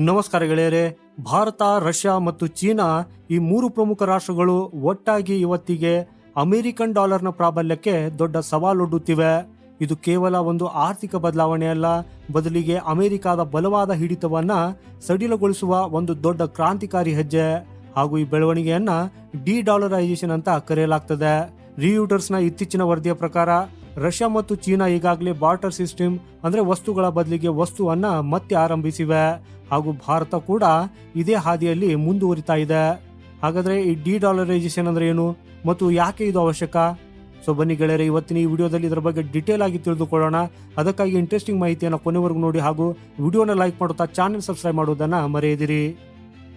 ನಮಸ್ಕಾರ ಗೆಳೆಯರೆ, ಭಾರತ, ರಷ್ಯಾ ಮತ್ತು ಚೀನಾ ಈ ಮೂರು ಪ್ರಮುಖ ರಾಷ್ಟ್ರಗಳು ಒಟ್ಟಾಗಿ ಇವತ್ತಿಗೆ ಅಮೆರಿಕನ್ ಡಾಲರ್ನ ಪ್ರಾಬಲ್ಯಕ್ಕೆ ದೊಡ್ಡ ಸವಾಲೊಡ್ಡುತ್ತಿವೆ. ಇದು ಕೇವಲ ಒಂದು ಆರ್ಥಿಕ ಬದಲಾವಣೆ ಅಲ್ಲ, ಬದಲಿಗೆ ಅಮೆರಿಕದ ಬಲವಾದ ಹಿಡಿತವನ್ನ ಸಡಿಲಗೊಳಿಸುವ ಒಂದು ದೊಡ್ಡ ಕ್ರಾಂತಿಕಾರಿ ಹೆಜ್ಜೆ. ಹಾಗೂ ಈ ಬೆಳವಣಿಗೆಯನ್ನ ಡಿ ಡಾಲರೈಸೇಷನ್ ಅಂತ ಕರೆಯಲಾಗ್ತದೆ. ರಿಯೂಟರ್ಸ್ನ ಇತ್ತೀಚಿನ ವರದಿಯ ಪ್ರಕಾರ, ರಷ್ಯಾ ಮತ್ತು ಚೀನಾ ಈಗಾಗಲೇ ಬಾರ್ಟರ್ ಸಿಸ್ಟಮ್, ಅಂದ್ರೆ ವಸ್ತುಗಳ ಬದಲಿಗೆ ವಸ್ತುವನ್ನ ಮತ್ತೆ ಆರಂಭಿಸಿವೆ. ಹಾಗೂ ಭಾರತ ಕೂಡ ಇದೇ ಹಾದಿಯಲ್ಲಿ ಮುಂದುವರಿತಾ ಇದೆ. ಹಾಗಾದ್ರೆ ಈ ಡಿ ಡಾಲರೈಸೇಷನ್ ಅಂದ್ರೆ ಏನು? ಮತ್ತು ಯಾಕೆ ಇದು ಅವಶ್ಯಕ? ಸೊ ಬನ್ನಿ ಗೆಳೆಯರೆ, ಇವತ್ತಿನ ಈ ವಿಡಿಯೋದಲ್ಲಿ ಇದರ ಬಗ್ಗೆ ಡಿಟೇಲ್ ಆಗಿ ತಿಳಿದುಕೊಳ್ಳೋಣ. ಅದಕ್ಕಾಗಿ ಇಂಟ್ರೆಸ್ಟಿಂಗ್ ಮಾಹಿತಿಯನ್ನು ಕೊನೆವರೆಗೂ ನೋಡಿ ಹಾಗೂ ವಿಡಿಯೋನ ಲೈಕ್ ಮಾಡುತ್ತಾ ಚಾನೆಲ್ ಸಬ್ಸ್ಕ್ರೈಬ್ ಮಾಡುವುದನ್ನು ಮರೆಯದಿರಿ.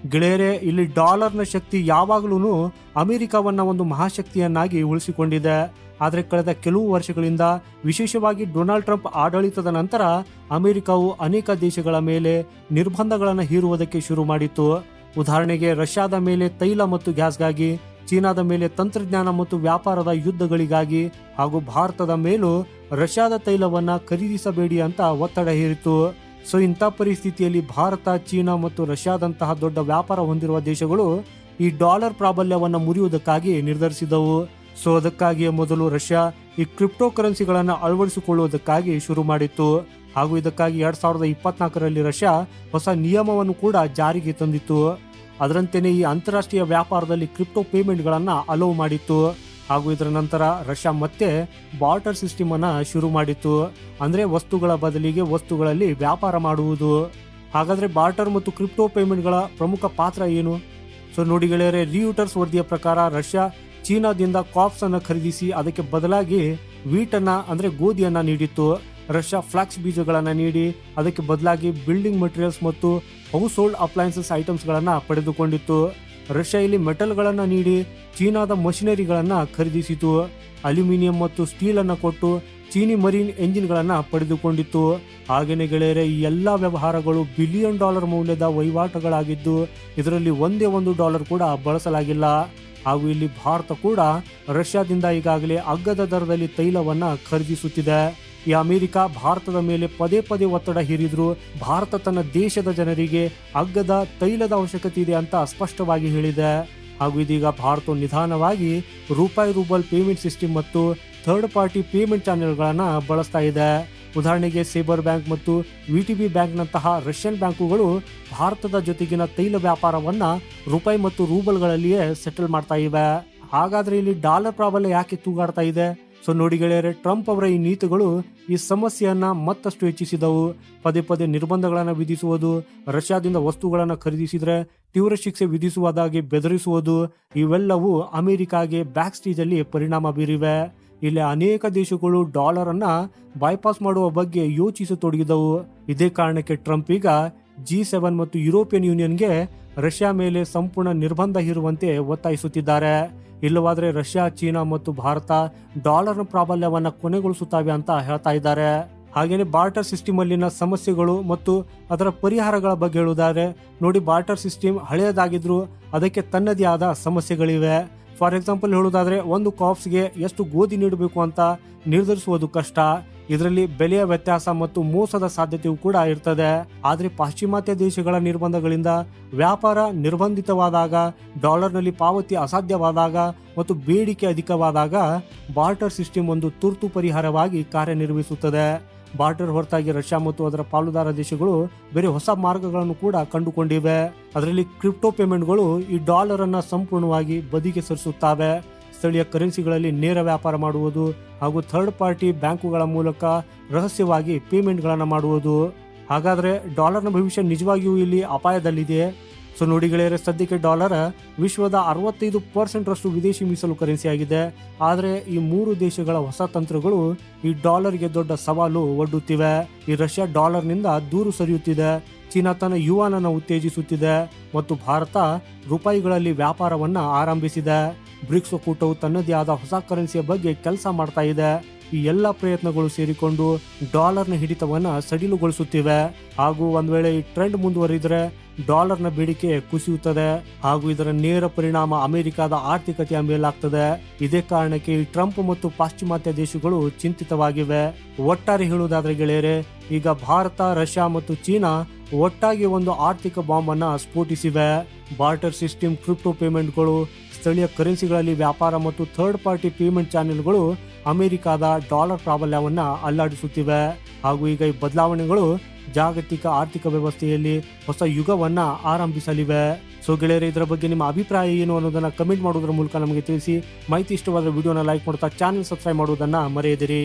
ಗೆಳೆಯರೆ, ಇಲ್ಲಿ ಡಾಲರ್ನ ಶಕ್ತಿ ಯಾವಾಗಲೂ ಅಮೆರಿಕವನ್ನ ಒಂದು ಮಹಾಶಕ್ತಿಯನ್ನಾಗಿ ಉಳಿಸಿಕೊಂಡಿದೆ. ಆದರೆ ಕಳೆದ ಕೆಲವು ವರ್ಷಗಳಿಂದ ವಿಶೇಷವಾಗಿ ಡೊನಾಲ್ಡ್ ಟ್ರಂಪ್ ಆಡಳಿತದ ನಂತರ ಅಮೆರಿಕವು ಅನೇಕ ದೇಶಗಳ ಮೇಲೆ ನಿರ್ಬಂಧಗಳನ್ನು ಹೀರುವುದಕ್ಕೆ ಶುರು ಮಾಡಿತ್ತು. ಉದಾಹರಣೆಗೆ, ರಷ್ಯಾದ ಮೇಲೆ ತೈಲ ಮತ್ತು ಗ್ಯಾಸ್ಗಾಗಿ, ಚೀನಾದ ಮೇಲೆ ತಂತ್ರಜ್ಞಾನ ಮತ್ತು ವ್ಯಾಪಾರದ ಯುದ್ಧಗಳಿಗಾಗಿ ಹಾಗೂ ಭಾರತದ ಮೇಲೂ ರಷ್ಯಾದ ತೈಲವನ್ನ ಖರೀದಿಸಬೇಡಿ ಅಂತ ಒತ್ತಡ ಹೇರಿತು ಸೊ ಇಂಥ ಪರಿಸ್ಥಿತಿಯಲ್ಲಿ ಭಾರತ, ಚೀನಾ ಮತ್ತು ರಷ್ಯಾದಂತಹ ದೊಡ್ಡ ವ್ಯಾಪಾರ ಹೊಂದಿರುವ ದೇಶಗಳು ಈ ಡಾಲರ್ ಪ್ರಾಬಲ್ಯವನ್ನು ಮುರಿಯುವುದಕ್ಕಾಗಿ ನಿರ್ಧರಿಸಿದವು. ಸೊ ಅದಕ್ಕಾಗಿಯೇ ಮೊದಲು ರಷ್ಯಾ ಈ ಕ್ರಿಪ್ಟೋ ಕರೆನ್ಸಿಗಳನ್ನು ಅಳವಡಿಸಿಕೊಳ್ಳುವುದಕ್ಕಾಗಿ ಶುರು ಮಾಡಿತ್ತು. ಹಾಗೂ ಇದಕ್ಕಾಗಿ ಎರಡ್ ಸಾವಿರದ ಇಪ್ಪತ್ನಾಲ್ಕರಲ್ಲಿ ರಷ್ಯಾ ಹೊಸ ನಿಯಮವನ್ನು ಕೂಡ ಜಾರಿಗೆ ತಂದಿತ್ತು. ಅದರಂತೆಯೇ ಈ ಅಂತಾರಾಷ್ಟ್ರೀಯ ವ್ಯಾಪಾರದಲ್ಲಿ ಕ್ರಿಪ್ಟೋ ಪೇಮೆಂಟ್ಗಳನ್ನು ಅಲೋವ್ ಮಾಡಿತ್ತು. ಹಾಗೂ ಇದರ ನಂತರ ರಷ್ಯಾ ಮತ್ತೆ ಬಾರ್ಟರ್ ಸಿಸ್ಟಮ್ ಅನ್ನ ಶುರು ಮಾಡಿತ್ತು. ಅಂದ್ರೆ ವಸ್ತುಗಳ ಬದಲಿಗೆ ವಸ್ತುಗಳಲ್ಲಿ ವ್ಯಾಪಾರ ಮಾಡುವುದು. ಹಾಗಾದ್ರೆ ಬಾರ್ಟರ್ ಮತ್ತು ಕ್ರಿಪ್ಟೋ ಪೇಮೆಂಟ್ಗಳ ಪ್ರಮುಖ ಪಾತ್ರ ಏನು? ಸೊ ನೋಡಿ ಗೆಳೆಯರೆ ರಿಯೂಟರ್ಸ್ ವರದಿಯ ಪ್ರಕಾರ ರಷ್ಯಾ ಚೀನಾದಿಂದ ಕಾಪ್ಸ್ ಅನ್ನು ಖರೀದಿಸಿ ಅದಕ್ಕೆ ಬದಲಾಗಿ ವೀಟ್ ಅನ್ನ, ಅಂದ್ರೆ ಗೋಧಿಯನ್ನ ನೀಡಿತ್ತು. ರಷ್ಯಾ ಫ್ಲಾಕ್ಸ್ ಬೀಜಗಳನ್ನು ನೀಡಿ ಅದಕ್ಕೆ ಬದಲಾಗಿ ಬಿಲ್ಡಿಂಗ್ ಮಟೀರಿಯಲ್ಸ್ ಮತ್ತು ಹೌಸ್ ಹೋಲ್ಡ್ ಐಟಮ್ಸ್ ಗಳನ್ನ ಪಡೆದುಕೊಂಡಿತ್ತು. ರಷ್ಯಾ ಇಲ್ಲಿ ಮೆಟಲ್ಗಳನ್ನ ನೀಡಿ ಚೀನಾದ ಮಷಿನರಿಗಳನ್ನು ಖರೀದಿಸಿತು. ಅಲ್ಯೂಮಿನಿಯಂ ಮತ್ತು ಸ್ಟೀಲ್ ಅನ್ನ ಕೊಟ್ಟು ಚೀನಿ ಮರೀನ್ ಎಂಜಿನ್ಗಳನ್ನು ಪಡೆದುಕೊಂಡಿತ್ತು. ಹಾಗೆಯೇ ಗೆಳೆಯರೆ, ಈ ಎಲ್ಲ ವ್ಯವಹಾರಗಳು ಬಿಲಿಯನ್ ಡಾಲರ್ ಮೌಲ್ಯದ ವಹಿವಾಟುಗಳಾಗಿದ್ದು, ಇದರಲ್ಲಿ ಒಂದೇ ಒಂದು ಡಾಲರ್ ಕೂಡ ಬಳಸಲಾಗಿಲ್ಲ. ಹಾಗೂ ಇಲ್ಲಿ ಭಾರತ ಕೂಡ ರಷ್ಯಾದಿಂದ ಈಗಾಗಲೇ ಅಗ್ಗದ ದರದಲ್ಲಿ ತೈಲವನ್ನು ಖರೀದಿಸುತ್ತಿದೆ. ಈ ಅಮೆರಿಕ ಭಾರತದ ಮೇಲೆ ಪದೇ ಪದೇ ಒತ್ತಡ ಹೇರಿದ್ರು ಭಾರತ ತನ್ನ ದೇಶದ ಜನರಿಗೆ ಅಗ್ಗದ ತೈಲದ ಅವಶ್ಯಕತೆ ಇದೆ ಅಂತ ಸ್ಪಷ್ಟವಾಗಿ ಹೇಳಿದೆ. ಹಾಗೂ ಇದೀಗ ಭಾರತವು ನಿಧಾನವಾಗಿ ರೂಪಾಯಿ ರೂಬಲ್ ಪೇಮೆಂಟ್ ಸಿಸ್ಟಮ್ ಮತ್ತು ಥರ್ಡ್ ಪಾರ್ಟಿ ಪೇಮೆಂಟ್ ಚಾನೆಲ್ಗಳನ್ನು ಬಳಸ್ತಾ ಇದೆ. ಉದಾಹರಣೆಗೆ ಸೇಬರ್ ಬ್ಯಾಂಕ್ ಮತ್ತು ವಿ ಟಿ ಬಿ ಬ್ಯಾಂಕ್ನಂತಹ ರಷ್ಯನ್ ಬ್ಯಾಂಕುಗಳು ಭಾರತದ ಜೊತೆಗಿನ ತೈಲ ವ್ಯಾಪಾರವನ್ನ ರೂಪಾಯಿ ಮತ್ತು ರೂಬಲ್ಗಳಲ್ಲಿಯೇ ಸೆಟಲ್ ಮಾಡ್ತಾ ಇವೆ. ಹಾಗಾದ್ರೆ ಇಲ್ಲಿ ಡಾಲರ್ ಪ್ರಾಬಲ್ಯ ಯಾಕೆ ತೂಗಾಡ್ತಾ ಇದೆ? ಸೊ ನೋಡಿ ಗೆಳೆಯರೆ, ಟ್ರಂಪ್ ಅವರ ಈ ನೀತಿಗಳು ಈ ಸಮಸ್ಯೆಯನ್ನು ಮತ್ತಷ್ಟು ಹೆಚ್ಚಿಸಿದವು. ಪದೇ ಪದೇ ನಿರ್ಬಂಧಗಳನ್ನು ವಿಧಿಸುವುದು, ರಷ್ಯಾದಿಂದ ವಸ್ತುಗಳನ್ನು ಖರೀದಿಸಿದರೆ ತೀವ್ರ ಶಿಕ್ಷೆ ವಿಧಿಸುವುದಾಗಿ ಬೆದರಿಸುವುದು, ಇವೆಲ್ಲವೂ ಅಮೆರಿಕಾಗೆ ಬ್ಯಾಕ್ ಸ್ಟೇಜ್ ಅಲ್ಲಿ ಪರಿಣಾಮ ಬೀರಿವೆ. ಇಲ್ಲಿ ಅನೇಕ ದೇಶಗಳು ಡಾಲರ್ ಬೈಪಾಸ್ ಮಾಡುವ ಬಗ್ಗೆ ಯೋಚಿಸತೊಡಗಿದವು. ಇದೇ ಕಾರಣಕ್ಕೆ ಟ್ರಂಪ್ ಈಗ ಜಿ ಸೆವೆನ್ ಮತ್ತು ಯುರೋಪಿಯನ್ ಯೂನಿಯನ್ಗೆ ರಷ್ಯಾ ಮೇಲೆ ಸಂಪೂರ್ಣ ನಿರ್ಬಂಧ ಇರುವಂತೆ ಒತ್ತಾಯಿಸುತ್ತಿದ್ದಾರೆ. ಇಲ್ಲವಾದ್ರೆ ರಷ್ಯಾ, ಚೀನಾ ಮತ್ತು ಭಾರತ ಡಾಲರ್ನ ಪ್ರಾಬಲ್ಯವನ್ನ ಕೊನೆಗೊಳಿಸುತ್ತವೆ ಅಂತ ಹೇಳ್ತಾ ಇದ್ದಾರೆ. ಹಾಗೇನೆ ಬಾರ್ಟರ್ ಸಿಸ್ಟಮ್ ಅಲ್ಲಿನ ಸಮಸ್ಯೆಗಳು ಮತ್ತು ಅದರ ಪರಿಹಾರಗಳ ಬಗ್ಗೆ ಹೇಳುವುದಾದ್ರೆ, ನೋಡಿ ಬಾರ್ಟರ್ ಸಿಸ್ಟಮ್ ಹಳೆಯದಾಗಿದ್ರು ಅದಕ್ಕೆ ತನ್ನದೇ ಆದ ಸಮಸ್ಯೆಗಳಿವೆ. ಫಾರ್ ಎಕ್ಸಾಂಪಲ್ ಹೇಳುವುದಾದ್ರೆ, ಒಂದು ಕಾಪ್ಸ್ಗೆ ಎಷ್ಟು ಗೋಧಿ ನೀಡಬೇಕು ಅಂತ ನಿರ್ಧರಿಸುವುದು ಕಷ್ಟ. ಇದರಲ್ಲಿ ಬೆಲೆಯ ವ್ಯತ್ಯಾಸ ಮತ್ತು ಮೋಸದ ಸಾಧ್ಯತೆಯೂ ಕೂಡ ಇರ್ತದೆ. ಆದರೆ ಪಾಶ್ಚಿಮಾತ್ಯ ದೇಶಗಳ ನಿರ್ಬಂಧಗಳಿಂದ ವ್ಯಾಪಾರ ನಿರ್ಬಂಧಿತವಾದಾಗ, ಡಾಲರ್ನಲ್ಲಿ ಪಾವತಿ ಅಸಾಧ್ಯವಾದಾಗ ಮತ್ತು ಬೇಡಿಕೆ ಅಧಿಕವಾದಾಗ ಬಾರ್ಟರ್ ಸಿಸ್ಟಮ್ ಒಂದು ತುರ್ತು ಪರಿಹಾರವಾಗಿ ಕಾರ್ಯನಿರ್ವಹಿಸುತ್ತದೆ. ಬಾರ್ಟರ್ ಹೊರತಾಗಿ ರಷ್ಯಾ ಮತ್ತು ಅದರ ಪಾಲುದಾರ ದೇಶಗಳು ಬೇರೆ ಹೊಸ ಮಾರ್ಗಗಳನ್ನು ಕೂಡ ಕಂಡುಕೊಂಡಿವೆ. ಅದರಲ್ಲಿ ಕ್ರಿಪ್ಟೋ ಪೇಮೆಂಟ್ಗಳು ಈ ಡಾಲರ್ ಅನ್ನ ಸಂಪೂರ್ಣವಾಗಿ ಬದಿಗೆ ಸರಿಸುತ್ತವೆ. ಸ್ಥಳೀಯ ಕರೆನ್ಸಿಗಳಲ್ಲಿ ನೇರ ವ್ಯಾಪಾರ ಮಾಡುವುದು ಹಾಗೂ ಥರ್ಡ್ ಪಾರ್ಟಿ ಬ್ಯಾಂಕುಗಳ ಮೂಲಕ ರಹಸ್ಯವಾಗಿ ಪೇಮೆಂಟ್ಗಳನ್ನು ಮಾಡುವುದು. ಹಾಗಾದರೆ ಡಾಲರ್ನ ಭವಿಷ್ಯ ನಿಜವಾಗಿಯೂ ಇಲ್ಲಿ ಅಪಾಯದಲ್ಲಿದೆ ಸೊ ನೋಡಿ ಗೆಳೆಯರೆ, ಸದ್ಯಕ್ಕೆ ಡಾಲರ್ ವಿಶ್ವದ ಅರವತ್ತೈದು ಪರ್ಸೆಂಟ್ ರಷ್ಟು ವಿದೇಶಿ ಮೀಸಲು ಕರೆನ್ಸಿ ಆಗಿದೆ. ಆದರೆ ಈ ಮೂರು ದೇಶಗಳ ಹೊಸ ತಂತ್ರಗಳು ಈ ಡಾಲರ್ಗೆ ದೊಡ್ಡ ಸವಾಲು ಒಡ್ಡುತ್ತಿವೆ. ಈ ರಷ್ಯಾ ಡಾಲರ್ನಿಂದ ದೂರು ಸರಿಯುತ್ತಿದೆ. ಚೀನಾ ತನ್ನ ಯುವಾನನ್ನು ಉತ್ತೇಜಿಸುತ್ತಿದೆ ಮತ್ತು ಭಾರತ ರೂಪಾಯಿಗಳಲ್ಲಿ ವ್ಯಾಪಾರವನ್ನ ಆರಂಭಿಸಿದೆ. ಬ್ರಿಕ್ಸ್ ಒಕ್ಕೂಟವು ತನ್ನದೇ ಆದ ಹೊಸ ಕರೆನ್ಸಿಯ ಬಗ್ಗೆ ಕೆಲಸ ಮಾಡ್ತಾ ಇದೆ. ಈ ಎಲ್ಲ ಪ್ರಯತ್ನಗಳು ಸೇರಿಕೊಂಡು ಡಾಲರ್ನ ಹಿಡಿತವನ್ನ ಸಡಿಲುಗೊಳಿಸುತ್ತಿವೆ. ಹಾಗೂ ಒಂದು ವೇಳೆ ಈ ಟ್ರೆಂಡ್ ಮುಂದುವರಿದ್ರೆ ಡಾಲರ್ನ ಬೇಡಿಕೆ ಕುಸಿಯುತ್ತದೆ ಹಾಗೂ ಇದರ ನೇರ ಪರಿಣಾಮ ಅಮೆರಿಕದ ಆರ್ಥಿಕತೆಯ ಮೇಲಾಗ್ತದೆ. ಇದೇ ಕಾರಣಕ್ಕೆ ಟ್ರಂಪ್ ಮತ್ತು ಪಾಶ್ಚಿಮಾತ್ಯ ದೇಶಗಳು ಚಿಂತಿತವಾಗಿವೆ. ಒಟ್ಟಾರೆ ಹೇಳುವುದಾದ್ರೆ ಗೆಳೆಯರೆ, ಈಗ ಭಾರತ, ರಷ್ಯಾ ಮತ್ತು ಚೀನಾ ಒಟ್ಟಾಗಿ ಒಂದು ಆರ್ಥಿಕ ಬಾಂಬ್ ಅನ್ನ ಸ್ಫೋಟಿಸಿವೆ. ಬಾರ್ಟರ್ ಸಿಸ್ಟಮ್ ಕ್ರಿಪ್ಟೋ ಪೇಮೆಂಟ್ಗಳು, ಸ್ಥಳೀಯ ಕರೆನ್ಸಿಗಳಲ್ಲಿ ವ್ಯಾಪಾರ ಮತ್ತು ಥರ್ಡ್ ಪಾರ್ಟಿ ಪೇಮೆಂಟ್ ಚಾನೆಲ್ಗಳು ಅಮೆರಿಕದ ಡಾಲರ್ ಪ್ರಾಬಲ್ಯವನ್ನು ಅಲ್ಲಾಡಿಸುತ್ತಿವೆ. ಹಾಗೂ ಈಗ ಈ ಬದಲಾವಣೆಗಳು ಜಾಗತಿಕ ಆರ್ಥಿಕ ವ್ಯವಸ್ಥೆಯಲ್ಲಿ ಹೊಸ ಯುಗವನ್ನ ಆರಂಭಿಸಲಿವೆ. ಸೊ ಗೆಳೆಯರೆ, ಇದರ ಬಗ್ಗೆ ನಿಮ್ಮ ಅಭಿಪ್ರಾಯ ಏನು ಅನ್ನೋದನ್ನ ಕಮೆಂಟ್ ಮಾಡೋದ್ರ ಮೂಲಕ ನಮಗೆ ತಿಳಿಸಿ. ಮಾಹಿತಿ ಇಷ್ಟವಾದ ವಿಡಿಯೋನ ಲೈಕ್ ಮಾಡ್ತಾ ಚಾನೆಲ್ ಸಬ್ಸ್ಕ್ರೈಬ್ ಮಾಡುವುದನ್ನ ಮರೆಯದಿರಿ.